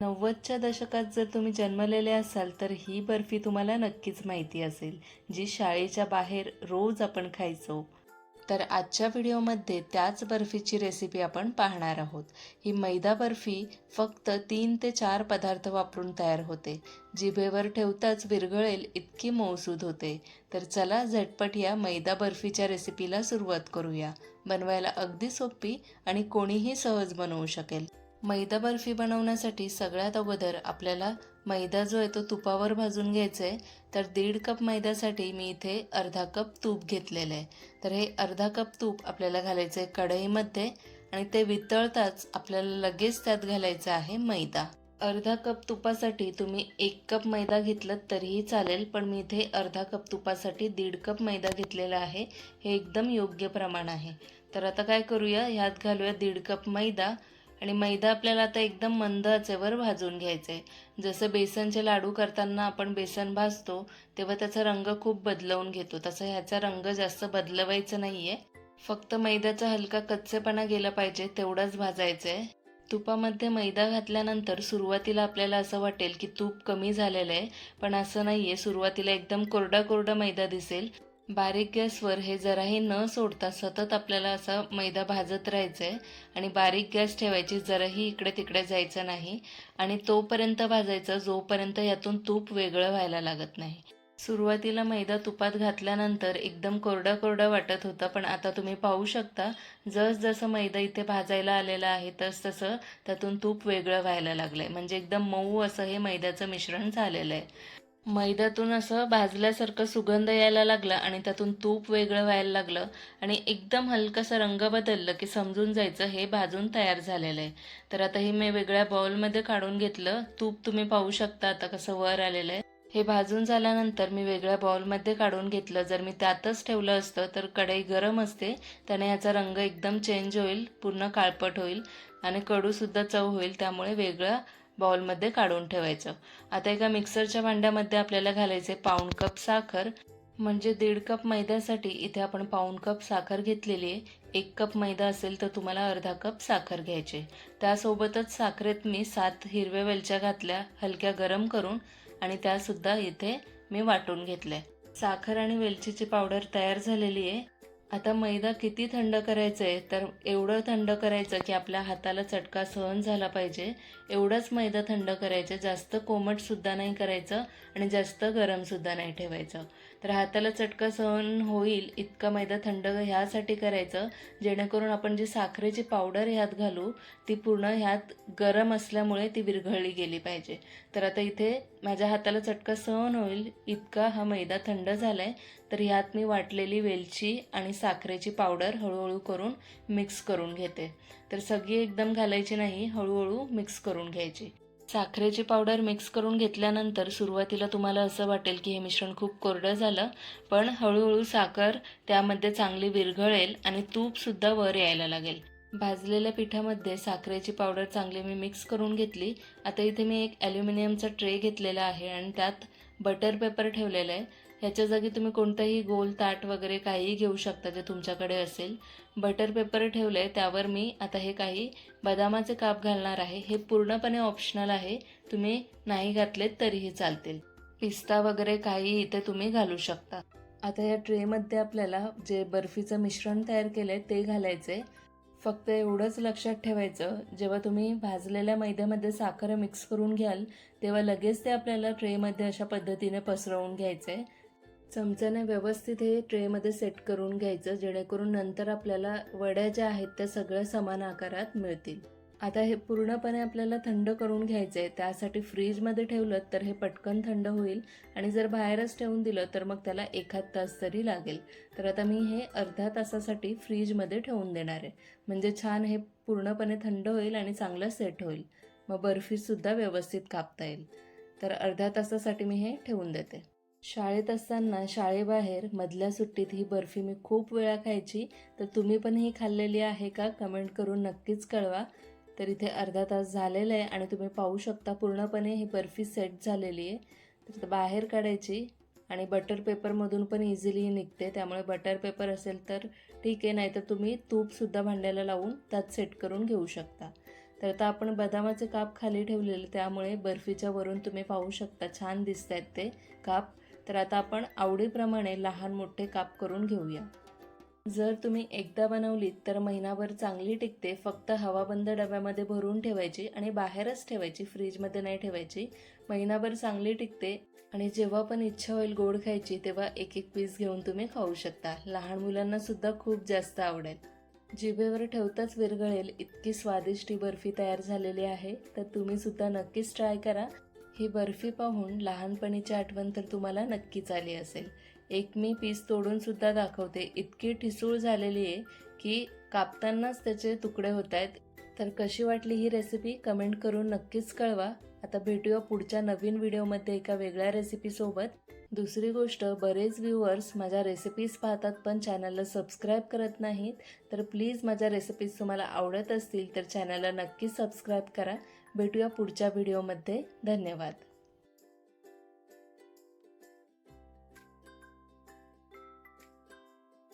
नव्वदच्या दशकात जर तुम्ही जन्मलेले असाल तर ही बर्फी तुम्हाला नक्कीच माहिती असेल जी शाळेच्या बाहेर रोज आपण खायचो. तर आजच्या व्हिडिओमध्ये त्याच बर्फीची रेसिपी आपण पाहणार आहोत. ही मैदा बर्फी फक्त तीन ते चार पदार्थ वापरून तयार होते. जिभेवर ठेवताच विरघळेल इतकी मौसूद होते. तर चला झटपट या मैदा बर्फीच्या रेसिपीला सुरुवात करूया. बनवायला अगदी सोपी आणि कोणीही सहज बनवू शकेल. मैदा बर्फी बनवण्यासाठी सगळ्यात अगोदर आपल्याला मैदा जो आहे तो तुपावर भाजून घ्यायचा आहे तर दीड कप मैद्यासाठी मी इथे अर्धा कप तूप घेतलेलं आहे. तर हे अर्धा कप तूप आपल्याला घालायचं आहे कढईमध्ये आणि ते वितळताच आपल्याला लगेच त्यात घालायचं आहे मैदा. अर्धा कप तुपासाठी तुम्ही एक कप मैदा घेतलं तरीही चालेल पण मी इथे अर्धा कप तुपासाठी दीड कप मैदा घेतलेला आहे. हे एकदम योग्य प्रमाण आहे. तर आता काय करूया? ह्यात घालूया दीड कप मैदा. आणि मैदा आपल्याला आता एकदम मंद आचेवर भाजून घ्यायचं आहे जसं बेसनचे लाडू करताना आपण बेसन भाजतो तेव्हा त्याचा रंग खूप बदलवून घेतो. तसं ह्याचा रंग जास्त बदलवायचा नाही आहे फक्त मैद्याचा हलका कच्चेपणा गेला पाहिजे तेवढाच भाजायचं आहे तुपामध्ये मैदा घातल्यानंतर सुरुवातीला आपल्याला असं वाटेल की तूप कमी झालेलं आहे पण असं नाही आहे सुरुवातीला एकदम कोरडा कोरडा मैदा दिसेल. बारीक गॅसवर हे जराही न सोडता सतत आपल्याला असा मैदा भाजत राहायचं आहे आणि बारीक गॅस ठेवायची जराही इकडे तिकडे जायचं नाही आणि तोपर्यंत भाजायचं जोपर्यंत यातून तूप वेगळं व्हायला लागत नाही. सुरुवातीला मैदा तुपात घातल्यानंतर एकदम कोरडा कोरडा वाटत होता पण आता तुम्ही पाहू शकता जसजसं मैदा इथे भाजायला आलेला आहे तस तसं त्यातून तूप वेगळं व्हायला लागलं आहे म्हणजे एकदम मऊ असं हे मैद्याचं मिश्रण झालेलं आहे. मैद्यातून असं भाजल्यासारखं सुगंध यायला लागला आणि त्यातून तूप वेगळं व्हायला लागलं आणि एकदम हलकंसं रंग बदललं की समजून जायचं हे भाजून तयार झालेलं आहे. तर आता हे मी वेगळ्या बाउलमध्ये काढून घेतलं. तूप तुम्ही पाहू शकता आता कसं वर आलेलं आहे. हे भाजून झाल्यानंतर मी वेगळ्या बाउलमध्ये काढून घेतलं. जर मी त्यातच ठेवलं असतं तर कढई गरम असते. त्याने ह्याचा रंग एकदम चेंज होईल पूर्ण काळपट होईल आणि कडूसुद्धा चव होईल. त्यामुळे वेगळं बाउलमध्ये काढून ठेवायचं. आता एका मिक्सरच्या भांड्यामध्ये आपल्याला घालायचे पाऊण कप साखर. म्हणजे दीड कप मैद्यासाठी इथे आपण पाऊण कप साखर घेतलेली आहे. एक कप मैदा असेल तर तुम्हाला अर्धा कप साखर घ्यायचे त्यासोबतच साखरेत मी सात हिरव्या वेलच्या घातल्या हलक्या गरम करून आणि त्यासुद्धा इथे मी वाटून घेतल्या. साखर आणि वेलचीची पावडर तयार झालेली आहे. आता मैदा किती थंड करायचं आहे तर एवढं थंड करायचं की आपल्या हाताला चटका सहन झाला पाहिजे. एवढाच मैदा थंड करायचं जास्त कोमटसुद्धा नाही करायचं आणि जास्त गरमसुद्धा नाही ठेवायचं. तर हाताला चटका सहन होईल इतका मैदा थंड ह्यासाठी करायचं जेणेकरून आपण जी साखरेची पावडर ह्यात घालू ती पूर्ण ह्यात गरम असल्यामुळे ती विरघळली गेली पाहिजे. तर आता इथे माझ्या हाताला चटका सहन होईल इतका हा मैदा थंड झाला आहे तर ह्यात मी वाटलेली वेलची आणि साखरेची पावडर हळूहळू करून मिक्स करून घेते. तर सगळी एकदम घालायची नाही हळूहळू मिक्स करून घ्यायची. साखरेची पावडर मिक्स करून घेतल्यानंतर सुरुवातीला तुम्हाला असं वाटेल की हे मिश्रण खूप कोरडं झालं पण हळूहळू साखर त्यामध्ये चांगली विरघळेल आणि तूपसुद्धा वर यायला लागेल. भाजलेल्या पिठामध्ये साखरेची पावडर चांगली मी मिक्स करून घेतली. आता इथे मी एक ॲल्युमिनियमचा ट्रे घेतलेला आहे आणि त्यात बटर पेपर ठेवलेलं आहे. ह्याच्या जागी तुम्ही कोणतंही गोल ताट वगैरे काहीही घेऊ शकता जे तुमच्याकडे असेल. बटर पेपर ठेवलं आहे त्यावर मी आता हे काही बदामाचे काप घालणार आहे. हे पूर्णपणे ऑप्शनल आहे. तुम्ही नाही घातलेत तरीही चालतील. पिस्ता वगैरे काही इथे तुम्ही घालू शकता. आता या ट्रेमध्ये आपल्याला जे बर्फीचं मिश्रण तयार केलं आहे ते घालायचे फक्त एवढंच लक्षात ठेवायचं जेव्हा तुम्ही भाजलेल्या मैद्यामध्ये साखर मिक्स करून घ्याल तेव्हा लगेच ते आपल्याला ट्रेमध्ये अशा पद्धतीने पसरवून घ्यायचं आहे चमच्याने व्यवस्थित हे ट्रेमध्ये सेट करून घ्यायचं जेणेकरून नंतर आपल्याला वड्या ज्या आहेत त्या सगळ्या समान आकारात मिळतील. आता हे पूर्णपणे आपल्याला थंड करून घ्यायचं आहे त्यासाठी फ्रीजमध्ये ठेवलं तर हे पटकन थंड होईल आणि जर बाहेरच ठेवून दिलं तर मग त्याला एखाद तास तरी लागेल. तर आता मी हे अर्ध्या तासासाठी फ्रीजमध्ये ठेवून देणार आहे. म्हणजे छान हे पूर्णपणे थंड होईल आणि चांगलं सेट होईल. मग बर्फीसुद्धा व्यवस्थित कापता येईल. तर अर्ध्या तासासाठी मी हे ठेवून देते. शाळेत असताना शाळेबाहेर मधल्या सुट्टीत ही बर्फी मी खूप वेळा खायची. तर तुम्ही पण ही खाल्लेली आहे का? कमेंट करून नक्कीच कळवा. तर इथे अर्धा तास झालेला आहे आणि तुम्ही पाहू शकता पूर्णपणे ही बर्फी सेट झालेली आहे. तर बाहेर काढायची आणि बटर पेपरमधून पण इझिली निघते. त्यामुळे बटर पेपर असेल तर ठीक आहे नाहीतर तुम्ही तूपसुद्धा भांड्याला लावून त्यात सेट करून घेऊ शकता. तर आता आपण बदामाचे काप खाली ठेवलेले त्यामुळे बर्फीच्या वरून तुम्ही पाहू शकता. छान दिसत आहेत ते काप. तर आता आपण आवडीप्रमाणे लहान मोठे काप करून घेऊया. जर तुम्ही एकदा बनवलीत तर महिनाभर चांगली टिकते फक्त हवाबंद डब्यामध्ये भरून ठेवायची आणि बाहेरच ठेवायची फ्रीजमध्ये नाही ठेवायची. महिनाभर चांगली टिकते आणि जेव्हा पण इच्छा होईल गोड खायची तेव्हा एक एक पीस घेऊन तुम्ही खाऊ शकता. लहान मुलांना सुद्धा खूप जास्त आवडेल. जिभेवर ठेवताच विरघळेल इतकी स्वादिष्ट बर्फी तयार झालेली आहे तर तुम्ही सुद्धा नक्कीच ट्राय करा. ही बर्फी पाहून लहानपणीची आठवण तर तुम्हाला नक्कीच आली असेल. एक मी पीस तोडून सुद्धा दाखवते. इतकी ठिसूळ झालेली आहे की कापतानाच त्याचे तुकडे होत आहेत तर कशी वाटली ही रेसिपी कमेंट करून नक्कीच कळवा. आता भेटूया पुढच्या नवीन व्हिडिओमध्ये एका वेगळ्या रेसिपीसोबत दुसरी गोष्ट बरेच व्ह्युअर्स माझ्या रेसिपीज पाहतात पण चॅनलला सबस्क्राईब करत नाहीत. तर प्लीज माझ्या रेसिपीज तुम्हाला आवडत असतील तर चॅनलला नक्की सबस्क्राईब करा. भेटूया पुढच्या व्हिडिओमध्ये धन्यवाद.